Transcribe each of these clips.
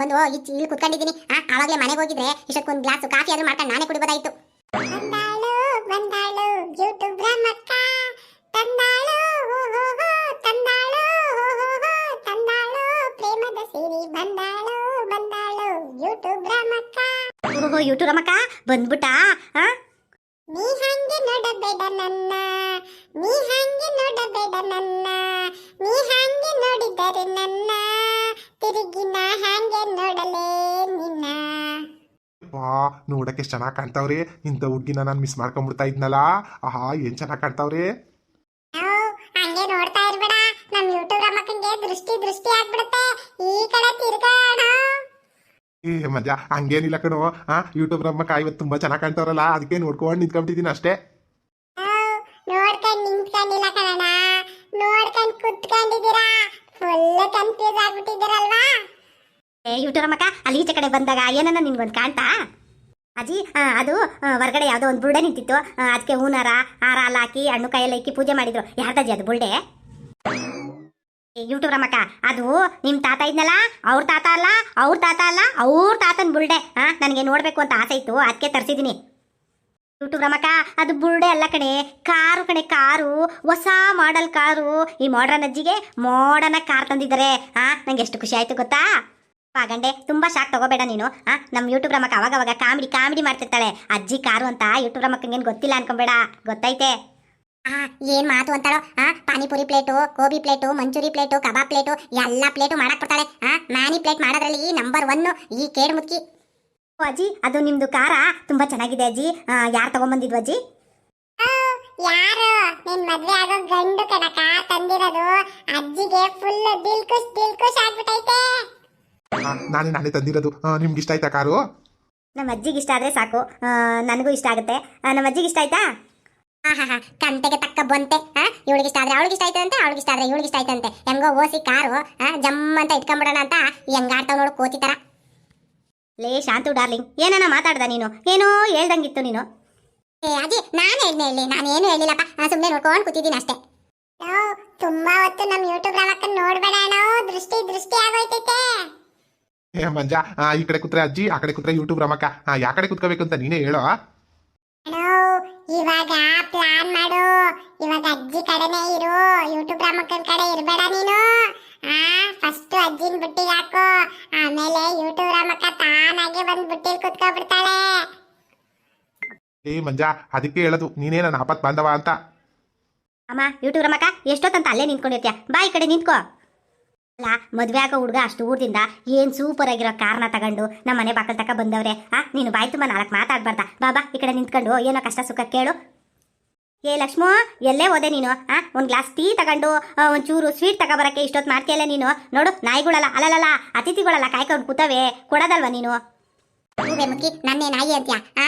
ಬಂದು ಇಲ್ಲಿ ಇಲ್ಲಿ ಕುತ್ಕೊಂಡಿದ್ದೀನಿ. ಆ ಆವಾಗಲೇ ಮನೆಗೆ ಹೋಗಿದ್ರೆ ಇಷ್ಟೊಂದು ಗ್ಲಾಸ್ ಕಾಫಿ ಆದ್ರೂ ಮಾಡ್ಕೊಂಡು ನಾನೇ ಕುಡಿಬೋದಾಯ್ತು. ಬಂದಾಳು ಬಂದಾಳು ಯೂಟ್ಯೂಬ್ ರಮಕ್ಕ ತಂದಾಳು ಹೋ ಹೋ ಹೋ, ತಂದಾಳು ಹೋ ಹೋ ಹೋ, ತಂದಾಳು. ಪ್ರೇಮದ ಸಿರಿ ಬಂದಾಳು ಬಂದಾಳು ಯೂಟ್ಯೂಬ್ ರಮಕ್ಕ ಓಹೋ ಯೂಟ್ಯೂಬ್ ರಮಕ್ಕ ಬಂದ್ಬಿಟ್ಟ? ಆ? ನೀ ಹಂಗೆ ನೋಡಬೇಡ ನನ್ನ. ನೀ ಹಂಗೆ ನೋಡಬೇಡ ನನ್ನ. ನೀ ಹಂಗೆ ನೋಡಿದರೆ ನನ್ನ ವಾ ನೋಡೋಕೆ ಎಷ್ಟು ಚೆನ್ನಾಗಿ ಕಾಣ್ತಾವ್ರಿ. ಇಂಥ ಹುಡ್ಗಿನ ನಾನು ಮಿಸ್ ಮಾಡ್ಕೊಂಡ್ಬಿಡ್ತಾ ಇದ್ನಲ್ಲ. ಆಹಾ ಏನ್ ಚೆನ್ನಾಗಿ ಕಾಣ್ತಾವ್ರಿ? ಹಂಗೆ ನೋಡ್ತಾ ಇರ್ಬೇಡ. ನಮ್ಮ ಯೂಟ್ಯೂಬ್ ರಮಕ್ಕಂಗೆ ದೃಷ್ಟಿ ದೃಷ್ಟಿ ಆಗ್ಬಿಡುತ್ತೆ. ಈ ಕಡೆ ತಿರ್ಗೋಣ ಏ ಮಜಾ ಹಂಗೇನಿಲ್ಲ ಕಣೋ. ಆ ಯೂಟ್ಯೂಬ್ ರಮ್ಮಕ್ಕ ಇವತ್ತು ತುಂಬಾ ಚೆನ್ನಾಗಿ ಕಾಣ್ತಾವ್ರಲ್ಲ. ಅದಕ್ಕೆ ನೋಡ್ಕೊಂಡು ನಿಂತ್ಕೊಂಡಿದ್ದೀನಿ ಅಷ್ಟೇ. ನೋಡ್ಕೊಂಡು ನಿಂತ್ಕೊಂಡಿಲ್ಲ ಕಣಣ್ಣ. ನೋಡ್ಕೊಂಡು ಕುತ್ಕೊಂಡಿದ್ದೀರಾ. Full confuse ಆಗ್ಬಿಟ್ಟಿದ್ದೀರಲ್ವಾ? ಏ ರಮಕ್ಕ ಅಲ್ಲಿ ಈಚೆ ಕಡೆ ಬಂದಾಗ ಏನನ್ನ ನಿನ್ಗೊಂದು ಕಾಣ್ತಾ? ಅಜ್ಜಿ ಅದು ಹೊರಗಡೆ ಯಾವುದೋ ಒಂದು ಬುಲ್ಡೆ ನಿಂತಿತ್ತು. ಅದಕ್ಕೆ ಹೂನಾರ ಹಾರ ಅಲ್ಲ ಹಾಕಿ ಹಣ್ಣು ಕೈಯಲ್ಲಿ ಇಕ್ಕಿ ಪೂಜೆ ಮಾಡಿದ್ರು. ಯಾರ್ದಜ್ಜಿ ಅದು ಬುಲ್ಡೆ ಏ, ಯೂಟ್ಯೂಬ್ ರಮಕ್ಕ ಅದು ನಿಮ್ಮ ತಾತ ಇದ್ನಲ್ಲ? ಅವ್ರ ತಾತ ಅಲ್ಲ ಅವ್ರ ತಾತ ಅಲ್ಲ ಅವ್ರ ತಾತನ ಬುಲ್ಡೆ ಹಾ ನನಗೆ ನೋಡಬೇಕು ಅಂತ ಆಸೆ ಇತ್ತು ಅದಕ್ಕೆ ತರಿಸಿದ್ದೀನಿ ಯೂಟ್ಯೂಬ್ ರಮಕ್ಕ ಅದು ಬುಲ್ಡೆ ಅಲ್ಲ ಕಣೆ ಕಾರು ಕಣೆ ಕಾರು ಹೊಸ ಮಾಡಲ್ ಕಾರು. ಈ ಮಾಡ್ರನ್ ಅಜ್ಜಿಗೆ ಮಾಡರ್ನ್ ಕಾರ್ ತಂದಿದ್ದಾರೆ. ಹಾ ನಂಗೆ ಎಷ್ಟು ಖುಷಿ ಆಯ್ತು ಗೊತ್ತಾ? ಪಾಗಂಡೆ ತುಂಬಾ ಶಾಕ್ ತಗೋಬೇಡ ನೀನು ಆ? ನಮ್ಮ ಯೂಟ್ಯೂಬ್ ರಮಕ್ಕ ಅವಾಗ ಅವಾಗ ಕಾಮಿಡಿ ಕಾಮಿಡಿ ಮಾಡ್ತಿರ್ತಾಳೆ. ಅಜ್ಜಿ ಕಾರು ಅಂತ ಯೂಟ್ಯೂಬ್ ರಮಕ್ಕಂಗೇನು ಗೊತ್ತಿಲ್ಲ ಅನ್ಕೊಂಬೇಡ. ಗೊತ್ತೈತೆ ಆ ಏನ್ ಮಾತು ಅಂತಾಳೋ? ಆ panipuri plate gobi plate Manchurian plate kebab plate ಎಲ್ಲ ಪ್ಲೇಟು ಮಾಡಕ್ ಕೊಡ್ತಾಳೆ ಆ ಮ್ಯಾನಿ ಪ್ಲೇಟ್ ಮಾಡೋದ್ರಲ್ಲಿ ನಂಬರ್ ಒನ್ ಈ ಕೇಡ್ ಮುತ್ಕಿ ಓ ಅಜ್ಜಿ ಅದು ನಿಮ್ದು ಕಾರ? ತುಂಬಾ ಚೆನ್ನಾಗಿದೆ ಅಜ್ಜಿ. ಯಾರು ತಗೊಂಬಂದಿದ್ವು ಅಜ್ಜಿ? ಯಾರು? ನಿನ್ ಮದ್ವೆ ಆಗೋ ಗಂಡು ಕಣಕ ತಂದಿರೋದು. ಅಜ್ಜಿಗೆ ಫುಲ್ ದಿಲ್ಕುಶ್ ಆಗ್ಬಿಟ್ಟೈತೆ. ಆ, ನಾನೇ ನಾನೇ ತಂದಿರೋದು. ನಿಮ್ಗೆ ಇಷ್ಟ ಆಯ್ತಾ ಕಾರು? ನಮ್ಮ ಅಜ್ಜಿಗೆ ಇಷ್ಟ ಆದ್ರೆ ಸಾಕು. ಆ, ನನಗೂ ಇಷ್ಟ ಆಗುತ್ತೆ. ಆ, ನಮ್ಮ ಅಜ್ಜಿಗೆ ಇಷ್ಟ ಆಯ್ತಾ? ಕಂತೆಗೆ ತಕ್ಕ ಬಂತೆ. ಆ ಇವಳಿಗೆ ಇಷ್ಟ ಆದ್ರೆ ಅವಳಿಗೆ ಇಷ್ಟ ಆಯ್ತಂತೆ ಅವಳಿಗೆ ಇಷ್ಟ ಆದ್ರೆ ಇವಳಿಗೆ ಇಷ್ಟ ಆಯ್ತಂತೆ. ಹೆಂಗೋ ಓಸಿ ಕಾರು ಆ ಜಮ್ ಅಂತ ಇಟ್ಕೊಂಡ್ಬಿಡೋಣ ಅಂತ ಹೆಂಗಾಡ್ತಾವ್ ನೋಡು ಕೂತಿತರ ಲೇ ಶಾಂತು ಡಾರ್ಲಿಂಗ್ ಏನನ ಮಾತಾಡ್ದ ನೀನು? ಏನೋ ಹೇಳ್ದಂಗಿತ್ತು ನೀನು. ಏ ಅಜ್ಜಿ ನಾನು ಹೇಳ್ದೆ ಹೇಳಿ ನಾನು ಏನು ಹೇಳಿಲ್ಲಪ್ಪ. ನಾನು ಸುಮ್ಮನೆ ನೋಡ್ಕೊಂಡು ಕೂತಿದ್ದೀನಿ ಅಷ್ಟೇ. ತುಂಬಾ ಹೊತ್ತು ನಮ್ಮ ಯೂಟ್ಯೂಬ್ ರಮಕ್ಕ ನೋಡ್ಬೇಡ ಅಣ್ಣೋ. ದೃಷ್ಟಿ ದೃಷ್ಟಿ ಆಗೋಯ್ತೈತೆ. ಏ ಮಂಜಾ ಆ, ಈ ಕಡೆ ಕೂತ್ರೆ ಅಜ್ಜಿ ಆ ಕಡೆ ಕೂತ್ರೆ ಯೂಟ್ಯೂಬ್ ರಮಕ್ಕ. ಆ, ಯಾ ಕಡೆ ಕೂತ್ಕೋಬೇಕು ಅಂತ ನೀನೇ ಹೇಳೋ? ಇವಾಗ ಪ್ಲಾನ್ ಮಾಡು. ಇವಾಗ ಅಜ್ಜಿ ಕಡೆನೇ ಇರು. ಯೂಟ್ಯೂಬ್ ರಮಕ್ಕನ ಕಡೆ ಇರಬೇಡ ನೀನು. ಆ ಫಸ್ಟ್ ಅಜ್ಜಿನ ಬುಟ್ಟಿಗೆ ಹಾಕು. ಆಮೇಲೆ ಯೂಟ್ಯೂಬ್ ರಮಕ್ಕ ತಾನಾಗೆ ಬಂದು ಬುಟ್ಟಿಲ್ ಕುತ್ಕೊಬಿಡ್ತಾಳೆ. ಏ ಮಂಜಾ ಅದಕ್ಕೆ ಹೇಳದು. ನೀನೇ ನನ್ನ ಆಪತ್ ಬಾಂಧವ ಅಂತ. ಅಮ್ಮ ಯೂಟ್ಯೂಬ್ ರಮಕ್ಕ ಎಷ್ಟೊತ್ತಂತ ಅಲ್ಲೇ ನಿಂತ್ಕೊಂಡಿರ್ತೀಯ? ಬಾ ಈ ಕಡೆ ನಿಂತ್ಕೋ. ಅಲ್ಲ ಮದ್ವೆ ಆಗೋ ಹುಡುಗ ಅಷ್ಟು ಊರ್ದಿಂದ ಏನ್ ಸೂಪರ್ ಆಗಿರೋ ಕಾರ್ನ ತಗೊಂಡು ನಮ್ಮ ಮನೆ ಬಾಕಲ್ ತಕ ಬಂದವ್ರೆ. ಆ, ನೀನು ಬಾಯ್ ತುಂಬ ನಾಲ್ಕು ಮಾತಾಡ್ಬಾರ್ದ. ಬಾಬಾ ಈ ಕಡೆ ನಿಂತ್ಕೊಂಡು ಏನೋ ಕಷ್ಟ ಸುಖ ಕೇಳು. ಏ, ಲಕ್ಷ್ಮೋ, ಎಲ್ಲೇ ಹೋದೆ ನೀನು? ಆ, ಒಂದು ಗ್ಲಾಸ್ ಟೀ ತಗೊಂಡು ಒಂಚೂರು ಸ್ವೀಟ್ ತಗೊಬರಕ್ಕೆ ಇಷ್ಟೊತ್ತು ಮಾಡ್ತೀಯಲ್ಲ ನೀನು? ನೋಡು, ನಾಯಿಗಳಲ್ಲ ಅಲ್ಲಲ್ಲ ಅತಿಥಿಗಳಲ್ಲ ಕಾಯ್ಕೊಂಡು ಕೂತವೆ. ಕೊಡೋದಲ್ವಾ ನೀನು? ಹೂವೆ ಮುಕ್ಕಿ ನನ್ನೇ ನಾಯಿ ಅಂತ್ಯ? ಆ?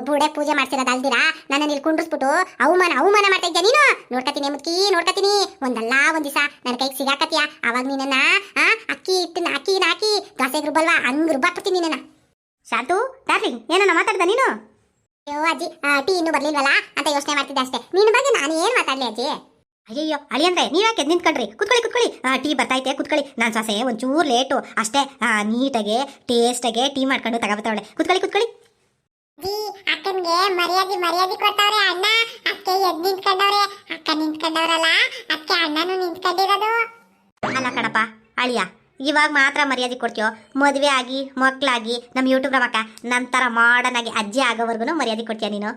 ಬುಡೆ ಪೂಜೆ ಮಾಡ್ಸಿರೋದು ಅಲ್ದಿರಾ? ನನ್ನ ಇಲ್ಲಿ ಕುಂಡ್ರಿಸ್ಬಿಟ್ಟು ಅವಮಾನ ಅವಮಾನ ಮಾಡ್ತಾ ಇದ್ಯಾ ನೀನು? ನೋಡ್ಕತೀನಿ ಮುಕ್ಕಿ ನೋಡ್ಕತೀನಿ ಒಂದಲ್ಲ ಒಂದ್ ನನ್ನ ಕೈಗೆ ಸಿಗಾಕತ್ತೀಯ ಅವಾಗ ನೀನನ್ನ, ಆ, ಅಕ್ಕಿ ಹಿಟ್ಟನ್ನ ಅಕ್ಕಿ ಹಾಕಿ ದೋಸೆ ರುಬ್ಬಲ್ವಾ? ಹಂಗ್ ರುಬ್ಬಾಕ್ಬಿಡ್ತೀನಿ ನಿನ್ನ ಶಾಂತು, ಡಾರ್ಲಿಂಗ್, ಏನನ್ನ ಮಾತಾಡ್ದ ನೀನು? ಅಯ್ಯೋ ಅಜ್ಜಿ ಟೀ ಇನ್ನೂ ಬರ್ಲಿಲ್ವಲ್ಲ? ಅಂತ ಯೋಚನೆ ಮಾಡ್ತಿದ್ದೆ ಅಷ್ಟೇ. ನಿನ್ನ ಬಗ್ಗೆ ನಾನು ಏನು ಮಾತಾಡ್ಲಿ ಅಜ್ಜಿ? ಅಯ್ಯಯ್ಯೋ ಅಳಿಯಂದ್ರೆ ನೀವ್ಯಾಕೆ ಎದ್ದು ನಿಂತ್ಕೊಂಡ್ರಿ? ಕುತ್ಕೊಳ್ಳಿ ಕುತ್ಕೊಳ್ಳಿ. ಟೀ ಬರ್ತೈತೆ ಕುತ್ಕೊಳ್ಳಿ. ನಾನು ಸೊಸೆ ಒಂಚೂರು ಲೇಟು ಅಷ್ಟೇ. ನೀಟಾಗೆ ಟೇಸ್ಟಾಗೆ ಟೀ ಮಾಡ್ಕೊಂಡು ತಗೋಬತ್ತವಳೆ ಕುತ್ಕೊಳ್ಳಿ ಕುತ್ಕೊಳ್ಳಿ. ಅಕ್ಕನ್ಗೆ ಮರ್ಯಾದೆ ಮರ್ಯಾದೆ ಕೊಡ್ತಾವ್ರೆ ಅಣ್ಣ. ಅಕ್ಕೆ ಎದ್ ನಿಂತ್ಕೊಂಡವ್ರೆ. ಅಕ್ಕ ನಿಂತ್ಕೊಂಡವ್ರಲ್ಲ ಅಕ್ಕೆ ಅಣ್ಣನು ನಿಂತ್ಕೊಂಡಿರೋದು. ಅಲ್ಲ ಕಣಪ್ಪ ಅಳಿಯ ಇವಾಗ ಮಾತ್ರ ಮರ್ಯಾದೆ ಕೊಡ್ತೀಯೋ? ಮದುವೆ ಆಗಿ ಮಕ್ಕಳಾಗಿ ನಮ್ಮ ಯೂಟ್ಯೂಬ್ ಅಕ್ಕ ನಂತರ ಮಾಡರ್ನ್ ಆಗಿ ಅಜ್ಜಿ ಆಗೋವರೆಗೂ ಮರ್ಯಾದೆ ಕೊಡ್ತೀಯ ನೀನು?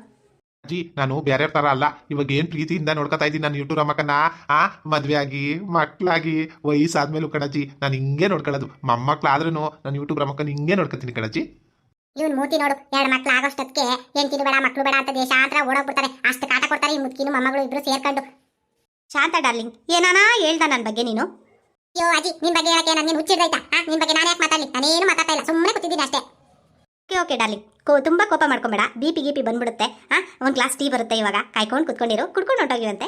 ಅಜ್ಜಿ ನಾನು ಬೇರೆ ತರ ಅಲ್ಲ. ಇವಾಗ ಏನ್ ಪ್ರೀತಿಯಿಂದ ನೋಡ್ಕೊತಾ ಇದ್ದೀನಿ ನಾನು ಯೂಟ್ಯೂಬ್ ಅಮ್ಮಕ್ಕನ ಆ ಮದ್ವೆ ಆಗಿ ಮಕ್ಳಾಗಿ ವಯಸ್ಸಾದ್ಮೇಲೂ ಕಣಜ್ಜಿ ನಾನು ಹಿಂಗೆ ನೋಡ್ಕೊಳ್ಳೋದು. ಮೊಮ್ಮಕ್ಕಳಾದ್ರೂ ನಾನು ಯೂಟ್ಯೂಬ್ ಅಮ್ಮಕ್ಕನ ಹಿಂಗೆ ನೋಡ್ಕೊತೀನಿ ಕಣಜ್ಜಿ. ಇವನ್ ಮೂತಿ ನೋಡು ಎರಡ್ ಮಕ್ಳು ಆಗೋಷ್ಟೊತ್ತಿಗೆ ಹೆಂಡತಿನೂ ಬೇಡ ಮಕ್ಳು ಬೇಡ ಅಂತ ದೇಶಾಂತರ ಓಡೋಗ್ಬಿಡ್ತಾರೆ. ಅಷ್ಟು ಕಾಟ ಕೊಡ್ತಾರೆ ಈ ಮುದ್ಕಿನೂ ಮೊಮ್ಮಗಳು ಇಬ್ರು ಸೇರ್ಕೊಂಡು. ಶಾಂತ ಡಾರ್ಲಿಂಗ್ ಏನಾನಾ ಹೇಳ್ದ ನನ್ನ ಬಗ್ಗೆ ನೀನು? ಅಯ್ಯೋ ಅಜ್ಜಿ ನಿನ್ ಬಗ್ಗೆ ಹೇಳಕ್ಕೆ ನಾನು ಹುಚ್ಚಿಡ್ದೈತಾ? ಆ ನಿನ್ ಬಗ್ಗೆ ನಾನು ಯಾಕೆ ಮಾತಾಡ್ಲಿ? ನಾನೇನು ಮಾತಾಡ್ತಾ ಇಲ್ಲ ಸುಮ್ಮನೆ ಕೂತಿದ್ದೀನಿ ಅಷ್ಟೇ. Okay okay, darling. ಕೋ, ತುಂಬ ಕೋಪ ಮಾಡ್ಕೊಬೇಡ. ಬಿ ಪಿ ಗಿಪಿ ಬಂದ್ಬಿಡುತ್ತೆ. ಆ, ಒಂದು ಗ್ಲಾಸ್ ಟೀ ಬರುತ್ತೆ ಇವಾಗ. ಕಾಯ್ಕೊಂಡು ಕುತ್ಕೊಂಡಿರು. ಕುಡ್ಕೊಂಡು ಹೊಂಟೋಗಿವಂತೆ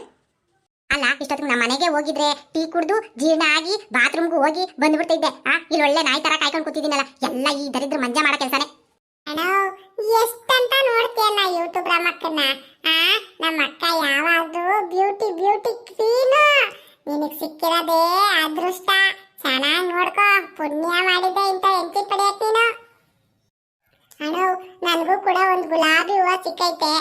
ಅಲ್ಲ, ಇಷ್ಟೊತ್ತಿಗೆ ನಮ್ಮ ಮನೆಗೆ ಹೋಗಿದ್ರೆ ಟೀ ಕುಡಿದು ಜೀರ್ಣ ಆಗಿ ಬಾತ್ರೂಮ್ಗೂ ಹೋಗಿ ಬಂದ್ಬಿಡ್ತಿದ್ದೆ ಆ, ಇಲ್ಲಿ ಒಳ್ಳೆ ನಾಯಿ ತರ ಕಾಯ್ಕೊಂಡು ಕೂತಿದ್ದೀನಲ್ಲ. ಎಲ್ಲ ಈ ದರಿದ್ರ ಮಂಜ ಮಾಡೋ ಕೆಲಸನೇ. ಎಷ್ಟಂತ ನೋಡ್ತೀಯಲ್ಲ ಯೂಟ್ಯೂಬ್ ಆ, ನಮ್ಮ ಅಕ್ಕ ಯಾವಾಗ್ಲೂ ಬ್ಯೂಟಿ ಬ್ಯೂಟಿ ಕ್ವೀನು. ನಿನಗ್ ಅದೃಷ್ಟ. ಚೆನ್ನಾಗಿ ನೋಡ್ಕೋ. ಪುಣ್ಯ ಮಾಡಿದೆ ಇಂಥ ಹೆಂಡತಿ ನನಗೂ ಕೂಡ ಒಂದು ಗುಲಾಬಿ ಹೂವ ಸಿಕ್ಕೈತೆ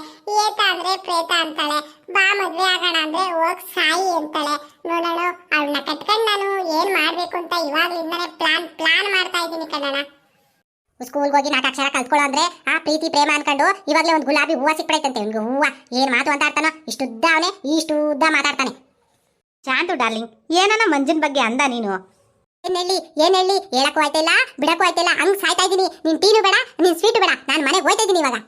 ಏತ ಅಂದ್ರೆ ಪ್ರೇತ ಅಂತಾಳೆ. ಬಾ ಮದ್ವೆ ಆಗೋಣ ಅಂದ್ರೆ ಹೋಗ್ ಸಾಯಿ ಅಂತಾಳೆ. ನೋಡೋಣ ಅವಳನ್ನ ಕಟ್ಕೊಂಡು ನಾನು ಏನ್ ಮಾಡ್ಬೇಕು ಅಂತ ಇವಾಗ್ಲಿಂದಾನೆ ಪ್ಲಾನ್ ಪ್ಲಾನ್ ಮಾಡ್ತಾ ಇದ್ದೀನಿ ಕಣ್ಣ ಸ್ಕೂಲ್ಗೆ ಹೋಗಿ ನಾಲ್ಕು ಅಕ್ಷರ ಕಲ್ತ್ಕೊಳ್ಳೋ ಅಂದ್ರೆ ಆ ಪ್ರೀತಿ ಪ್ರೇಮ ಅನ್ಕೊಂಡು ಇವಾಗಲೇ ಒಂದು ಗುಲಾಬಿ ಹೂವ ಸಿಕ್ಬಿಡೈತಂತೆ. ಇವ್ನಿಗೆ ಹೂವ ಏನ್ ಮಾತು ಅಂತ ಆಡ್ತಾನೋ ಇಷ್ಟು ಉದ್ದ ಅವನೇ ಇಷ್ಟು ಉದ್ದ ಮಾತಾಡ್ತಾನೆ. ಶಾಂತು ಡಾರ್ಲಿಂಗ್ ಏನನ ಮಂಜುನ್ ಬಗ್ಗೆ ಅಂದ ನೀನು? ಏನ್ ಹೇಳಿ ಏನ್ ಹೇಳಿ? ಹೇಳಕ್ಕೂ ಆಯ್ತಿಲ್ಲ ಬಿಡಕ್ಕೂ ಆಯ್ತಿಲ್ಲ ಹಂಗ್ ಸಾಯ್ತಾ ಇದೀನಿ ನೀನ್ ಟೀನು ಬೇಡ ನೀನ್ ಸ್ವೀಟ್ ಬೇಡ. ನಾನು ಮನೆಗೆ ಹೋಯ್ತಾ ಇದ್ದೀನಿ ಇವಾಗ.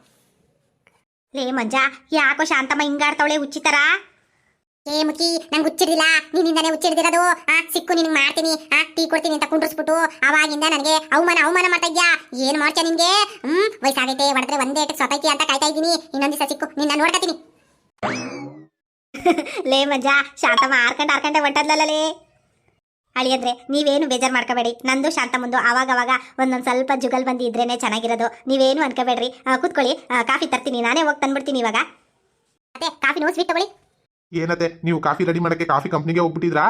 ಲೇ ಮಂಜ, ಯಾಕೋ ಶಾಂತಮ್ಮ ಹಿಂಗಾಡ್ತಾವಳೆ ಉಚ್ಚಿತರ ಏ ಮುಖಿ, ನಂಗೆ ಹುಚ್ಚಿರ್ಲಿಲ್ಲ. ನಿನ್ನಿಂದಾನೆ ಹುಚ್ಚಿಡ್ದಿರೋದು ಆ, ಸಿಕ್ಕು, ನಿನ್ಗೆ ಮಾಡ್ತೀನಿ. ಆ, ಟೀ ಕೊಡ್ತೀನಿ ಅಂತ ಕುಂಡ್ರಿಸ್ಬಿಟ್ಟು ಅವಾಗಿಂದ ನನಗೆ ಅವಮಾನ ಅವಮಾನ ಮಾಡ್ತಾ ಏನು ಮಾಡ್ತೀಯ ನಿನ್ಗೆ? ಹ್ಮ್, ವಯಸ್ಸಾಗೈತೆ, ಹೊಡೆದ್ರೆ ಒಂದೇ ಏಟಕ್ಕೆ ಸೊತೈತಿ ಅಂತ ಕಾಯ್ತಾ ಇದ್ದೀನಿ. ಇನ್ನೊಂದು ದಿವಸ ಸಿಕ್ಕು, ನಿನ್ನ ನೋಡ್ಕತೀನಿ ಲೇ ಮಜ್ಜಾ ಶಾಂತಮ್ಮ ಆರ್ಕಂಡು ಆರ್ಕಂಡೆ ಹೊಂಟದ್ಲಲ್ಲೇ ಅಳಿಯಂದ್ರೆ ನೀವೇನು ಬೇಜಾರು ಮಾಡ್ಕೋಬೇಡಿ. ನಂದು ಶಾಂತ ಮುಂದು ಆವಾಗ ಅವಾಗ ಒಂದೊಂದು ಸ್ವಲ್ಪ ಜುಗಲ್ ಬಂದು ಇದ್ರೇನೆ ಚೆನ್ನಾಗಿರೋದು. ನೀವೇನು ಅನ್ಕೋಬೇಡ್ರಿ. ಕೂತ್ಕೊಳ್ಳಿ. ಕಾಫಿ ತರ್ತೀನಿ. ನಾನೇ ಹೋಗಿ ತಂದ್ಬಿಡ್ತೀನಿ ಇವಾಗ. ಅದೇ ಕಾಫಿ ಸ್ವೀಟ್ ತಗೊಳ್ಳಿ. ಏನತ್ತೆ? ನೀವು ಕಾಫಿ ರೆಡಿ ಮಾಡಕ್ಕೆ ಕಾಫಿ ಕಂಪ್ನಿಗೆ ಹೋಗ್ಬಿಟ್ಟಿದ್ರಾ?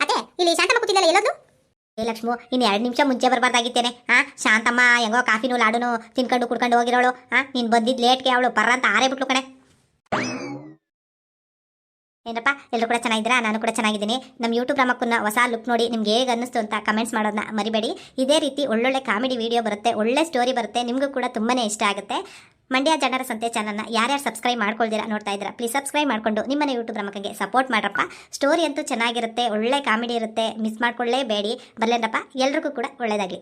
ಅದೇ ಇಲ್ಲಿ ಶಾಂತಮ್ಮ ಕೂತಿದ್ದಲ್ಲ ಎಲ್ಲೋದು ಏ ಲಕ್ಷ್ಮು ಇನ್ನು ಎರಡು ನಿಮಿಷ ಮುಂಚೆ ಬರಬಾರ್ದಾಗಿತ್ತೇನೆ. ಹಾ ಶಾಂತಮ್ಮ ಹೆಂಗೋ ಕಾಫಿನೂ ಲಾಡುನು ತಿನ್ಕೊಂಡು ಕುಡ್ಕೊಂಡು ಹೋಗಿರೋಳು. ಹಾ ನೀನು ಬಂದಿದ್ದು ಲೇಟ್ಗೆ ಅವಳು ಪರ್ರ ಅಂತ ಆರೇ ಬಿಟ್ಲು ಕಣೆ. ಏನಪ್ಪ ಎಲ್ಲರೂ ಕೂಡ ಚೆನ್ನಾಗಿದ್ದೀರಾ? ನಾನು ಕೂಡ ಚೆನ್ನಾಗಿದ್ದೀನಿ. ನಮ್ಮ ಯೂಟ್ಯೂಬ್ ರಮಕ್ಕನ್ನ ಹೊಸ ಲುಕ್ ನೋಡಿ ನಿಮ್ಗೆ ಹೇಗೆ ಅನ್ನಿಸ್ತು ಅಂತ ಕಮೆಂಟ್ಸ್ ಮಾಡೋದನ್ನ ಮರಿಬೇಡಿ. ಇದೇ ರೀತಿ ಒಳ್ಳೊಳ್ಳೆ ಕಾಮಿಡಿ ವಿಡಿಯೋ ಬರುತ್ತೆ, ಒಳ್ಳೆ ಸ್ಟೋರಿ ಬರುತ್ತೆ, ನಿಮಗೂ ಕೂಡ ತುಂಬಾ ಇಷ್ಟ ಆಗುತ್ತೆ. ಮಂಡ್ಯ ಜನರ ಸಂತೆ ಚಾನಲ್ನ ಯಾರ್ಯಾರು ಸಬ್ಸ್ಕ್ರೈಬ್ ಮಾಡ್ಕೊಳ್ದಿರಾ ನೋಡ್ತಾ ಇದ್ದೀರಾ ಪ್ಲೀಸ್ ಸಬ್ಸ್ಕ್ರೈಬ್ ಮಾಡಿಕೊಂಡು ನಿಮ್ಮನೆ ಯೂಟ್ಯೂಬ್ ರಮಕ್ಕಗೆ ಸಪೋರ್ಟ್ ಮಾಡ್ರಪ್ಪ. ಸ್ಟೋರಿ ಅಂತೂ ಚೆನ್ನಾಗಿರುತ್ತೆ, ಒಳ್ಳೆ ಕಾಮಿಡಿ ಇರುತ್ತೆ ಮಿಸ್ ಮಾಡ್ಕೊಳ್ಳೇಬೇಡಿ. ಬರ್ಲೇನಪ್ಪ, ಎಲ್ರಿಗೂ ಕೂಡ ಒಳ್ಳೆಯದಾಗಲಿ